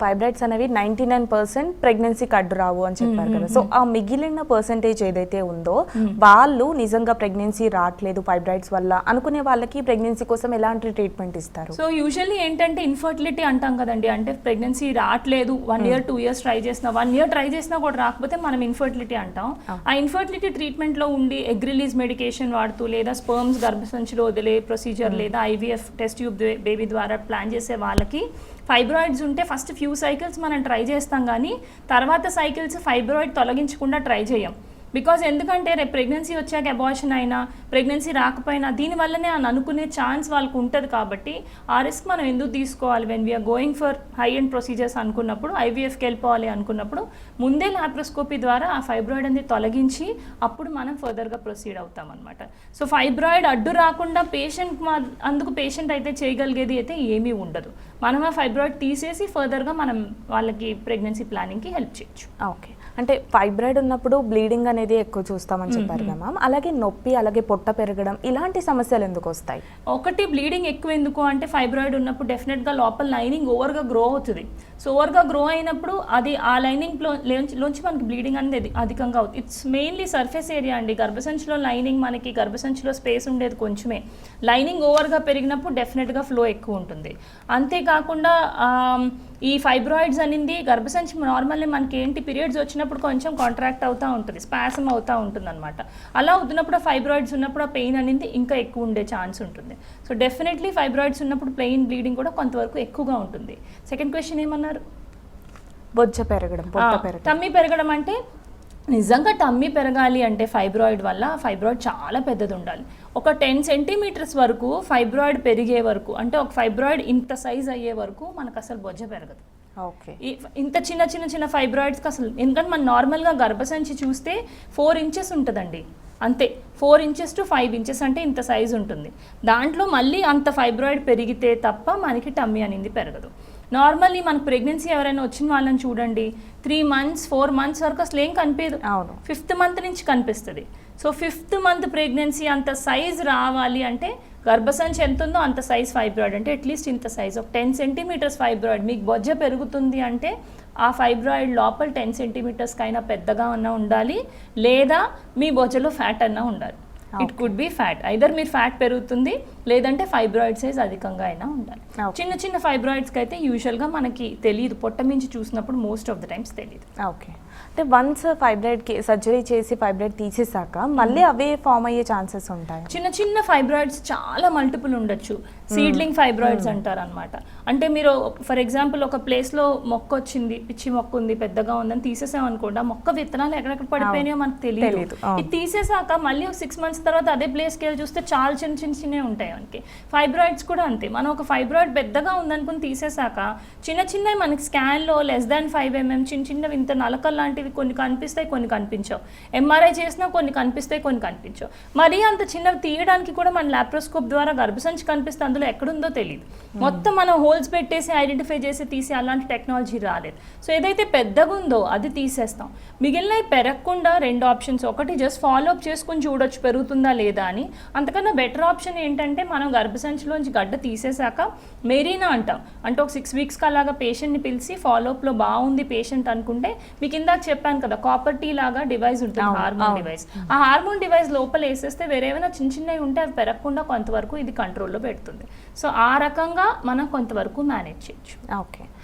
Fibroids అనేవి ninety nine percent ప్రెగ్నెన్సీకి అడ్డు రావు అని చెప్పారు కదా. సో ఆ మిగిలిన పర్సెంటేజ్ ఏదైతే ఉందో వాళ్ళు నిజంగా ప్రెగ్నెన్సీ రావట్లేదు ఫైబ్రాయిడ్స్ వల్ల అనుకునే వాళ్ళకి ప్రెగ్నెన్సీ కోసం ఎలాంటి ట్రీట్మెంట్ ఇస్తారు? సో యూజువల్లీ ఏంటంటే ఇన్ఫర్టిలిటీ అంటాం కదండి. అంటే ప్రెగ్నెన్సీ రావట్లేదు one year two years try చేసినా వన్ ఇయర్ ట్రై చేసినా కూడా రాకపోతే మనం ఇన్ఫర్టిలిటీ అంటాం. ఆ. ఇన్ఫర్టిలిటీ ట్రీట్మెంట్లో ఉండి ఎగ్ రిలీజ్ మెడికేషన్ వాడుతూ లేదా స్పర్మ్స్ గర్భసంచిలో వదిలే ప్రొసీజర్ లేదా ఐవీఎఫ్ టెస్ట్ ట్యూబ్ బేబీ ద్వారా ప్లాన్ చేసే వాళ్ళకి ఫైబ్రాయిడ్స్ ఉంటే ఫస్ట్ ఫ్యూ సైకిల్స్ మనం ట్రై చేస్తాం కానీ తర్వాత సైకిల్స్ ఫైబ్రాయిడ్ తొలగించకుండా ట్రై చేయం. బికాజ్ ఎందుకంటే రేపు ప్రెగ్నెన్సీ వచ్చాక అబార్షన్ అయినా ప్రెగ్నెన్సీ రాకపోయినా దీనివల్లనే అని అనుకునే ఛాన్స్ వాళ్ళకు ఉంటుంది కాబట్టి ఆ రిస్క్ మనం ఎందుకు తీసుకోవాలి? When we are going for high and procedures అనుకున్నప్పుడు ఐవీఎఫ్కి వెళ్ళిపోవాలి అనుకున్నప్పుడు ముందే లాప్రోస్కోపీ ద్వారా ఆ ఫైబ్రాయిడ్ అనేది తొలగించి అప్పుడు మనం ఫర్దర్గా ప్రొసీడ్ అవుతాం అనమాట సో ఫైబ్రాయిడ్ అడ్డు రాకుండా పేషెంట్ మా అందుకు పేషెంట్ అయితే చేయగలిగేది అయితే ఏమీ ఉండదు. మనం ఆ ఫైబ్రాయిడ్ తీసేసి ఫర్దర్గా మనం వాళ్ళకి ప్రెగ్నెన్సీ ప్లానింగ్కి హెల్ప్ చేయొచ్చు. ఓకే అంటే ఫైబ్రాయిడ్ ఉన్నప్పుడు బ్లీడింగ్ అనేది ఎక్కువ చూస్తామని చెప్పారు కదా మ్యామ్. అలాగే నొప్పి అలాగే పొట్ట పెరగడం ఇలాంటి సమస్యలు ఎందుకు వస్తాయి? ఒకటి బ్లీడింగ్ ఎక్కువ ఎందుకు అంటే ఫైబ్రాయిడ్ ఉన్నప్పుడు డెఫినెట్గా లోపల లైనింగ్ ఓవర్గా గ్రో అవుతుంది. సో ఓవర్గా గ్రో అయినప్పుడు అది ఆ లైనింగ్ లోంచి మనకి బ్లీడింగ్ అనేది అధికంగా అవుతుంది. ఇట్స్ మెయిన్లీ సర్ఫేస్ ఏరియా అండి. గర్భసంచిలో లైనింగ్ మనకి గర్భసంచిలో స్పేస్ ఉండేది కొంచెమే. లైనింగ్ ఓవర్గా పెరిగినప్పుడు డెఫినెట్గా ఫ్లో ఎక్కువ ఉంటుంది. అంతేకాకుండా ఈ ఫైబ్రాయిడ్స్ అనేది గర్భసంచి నార్మల్లీ మనకి ఏంటి పీరియడ్స్ వచ్చినప్పుడు కొంచెం కాంట్రాక్ట్ అవుతూ ఉంటుంది స్పాసం అవుతూ ఉంటుంది అనమాట అలా అవుతున్నప్పుడు ఫైబ్రాయిడ్స్ ఉన్నప్పుడు ఆ పెయిన్ అనేది ఇంకా ఎక్కువ ఉండే ఛాన్స్ ఉంటుంది. సో డెఫినెట్లీ ఫైబ్రాయిడ్స్ ఉన్నప్పుడు పెయిన్ బ్లీడింగ్ కూడా కొంతవరకు ఎక్కువగా ఉంటుంది. సెకండ్ క్వశ్చన్ ఏమన్నారు? బొజ్జ పెరగడం టమ్మీ పెరగడం అంటే నిజంగా టమ్మీ పెరగాలి అంటే ఫైబ్రాయిడ్ వల్ల ఫైబ్రాయిడ్ చాలా పెద్దది ఉండాలి ఒక టెన్ సెంటీమీటర్స్ వరకు ఫైబ్రాయిడ్ పెరిగే వరకు అంటే ఒక ఫైబ్రాయిడ్ ఇంత సైజ్ అయ్యే వరకు మనకు అసలు బొజ్జ పెరగదు. ఓకే. ఇంత చిన్న చిన్న చిన్న ఫైబ్రాయిడ్స్కి అసలు ఎందుకంటే మనం నార్మల్గా గర్భసంచి చూస్తే ఫోర్ ఇంచెస్ ఉంటుందండి. అంతే four inches to five inches అంటే ఇంత సైజ్ ఉంటుంది. దాంట్లో మళ్ళీ అంత ఫైబ్రాయిడ్ పెరిగితే తప్ప మనకి టమ్మీ అనేది పెరగదు. నార్మల్లీ మనకు ప్రెగ్నెన్సీ ఎవరైనా వచ్చిన వాళ్ళని చూడండి త్రీ మంత్స్ ఫోర్ మంత్స్ వరకు అసలు ఏం కనిపించదు అవును. ఫిఫ్త్ మంత్ నుంచి కనిపిస్తుంది. సో ఫిఫ్త్ మంత్ ప్రెగ్నెన్సీ అంత సైజ్ రావాలి అంటే గర్భసంచి ఎంత ఉందో అంత సైజ్ ఫైబ్రాయిడ్ అంటే అట్లీస్ట్ ఇంత సైజ్ ఒక టెన్ సెంటీమీటర్స్ ఫైబ్రాయిడ్ మీకు బొజ్జ పెరుగుతుంది అంటే ఆ ఫైబ్రాయిడ్ లోపల టెన్ సెంటీమీటర్స్కి అయినా పెద్దగా అన్నా ఉండాలి లేదా మీ బొజ్జలో ఫ్యాట్ అన్నా ఉండాలి. It could be fat either మీరు ఫ్యాట్ పెరుగుతుంది లేదంటే ఫైబ్రాయిడ్ సైజ్ అధికంగా అయినా ఉండాలి. చిన్న చిన్న ఫైబ్రాయిడ్స్కి అయితే యూజువల్గా మనకి తెలియదు పొట్ట మించి చూసినప్పుడు మోస్ట్ ఆఫ్ ద టైమ్స్ తెలియదు ఓకే అంటే వన్స్ ఫైబ్రాయిడ్కి సర్జరీ చేసి ఫైబ్రాయిడ్ తీసేసాక మళ్ళీ అవే ఫామ్ అయ్యే ఛాన్సెస్ ఉంటాయి? చిన్న చిన్న ఫైబ్రాయిడ్స్ చాలా మల్టిపుల్ ఉండొచ్చు. సీడ్లింగ్ ఫైబ్రాయిడ్స్ అంటారు అనమాట అంటే మీరు ఫర్ ఎగ్జాంపుల్ ఒక ప్లేస్లో మొక్క వచ్చింది పిచ్చి మొక్క ఉంది పెద్దగా ఉందని తీసేసాం అనుకోండి ఆ మొక్క విత్తనాలు ఎక్కడెక్కడ పడిపోయినాయో మనకు తెలియదు. ఇది తీసేసాక మళ్ళీ ఒక సిక్స్ మంత్స్ తర్వాత అదే ప్లేస్కి వెళ్ళి చూస్తే చాలా చిన్న చిన్న చిన్నవి ఉంటాయి మనకి. ఫైబ్రాయిడ్స్ కూడా అంతే. మనం ఒక ఫైబ్రాయిడ్ పెద్దగా ఉందనుకుని తీసేసాక చిన్న చిన్నవి మనకి స్కాన్లో లెస్ దాన్ ఫైవ్ ఎంఎం చిన్న చిన్నవి ఇంత నలకలు లాంటివి కొన్ని కనిపిస్తాయి కొన్ని కనిపించవు. ఎంఆర్ఐ చేసినా కొన్ని కనిపిస్తాయి కొన్ని కనిపించవు. మరీ అంత చిన్నవి తీయడానికి కూడా మన లాప్రోస్కోప్ ద్వారా గర్భసంచి కనిపిస్తే అందులో ఎక్కడుందో తెలియదు మొత్తం మనం హోల్స్ పెట్టేసి ఐడెంటిఫై చేసి తీసి అలాంటి టెక్నాలజీ రాలేదు. సో ఏదైతే పెద్దగా ఉందో అది తీసేస్తాం. మిగిలినవి పెరగకుండా రెండు ఆప్షన్స్ ఒకటి జస్ట్ ఫాలో అప్ చేసుకుని చూడొచ్చు పెరుగుతుందా లేదా అని. అంతకన్నా బెటర్ ఆప్షన్ ఏంటంటే మనం గర్భసంచిలోంచి గడ్డ తీసేశాక మెరీనా అంటాం. అంటే ఒక సిక్స్ వీక్స్కి అలాగా పేషెంట్ని పిలిచి ఫాలోఅప్లో బాగుంది పేషెంట్ అనుకుంటే మీకు ఇందాక చెప్పాను కదా కాపర్ టీ లాగా డివైస్ ఉంటుంది హార్మోన్. డివైస్ ఆ హార్మోన్ డివైస్ లోపల వేసేస్తే వేరేమైనా చిన్న చిన్నవి ఉంటే అవి పెరగకుండా కొంతవరకు ఇది కంట్రోల్లో పెడుతుంది. సో ఆ రకంగా మనం కొంతవరకు మేనేజ్ చేయొచ్చు. ఓకే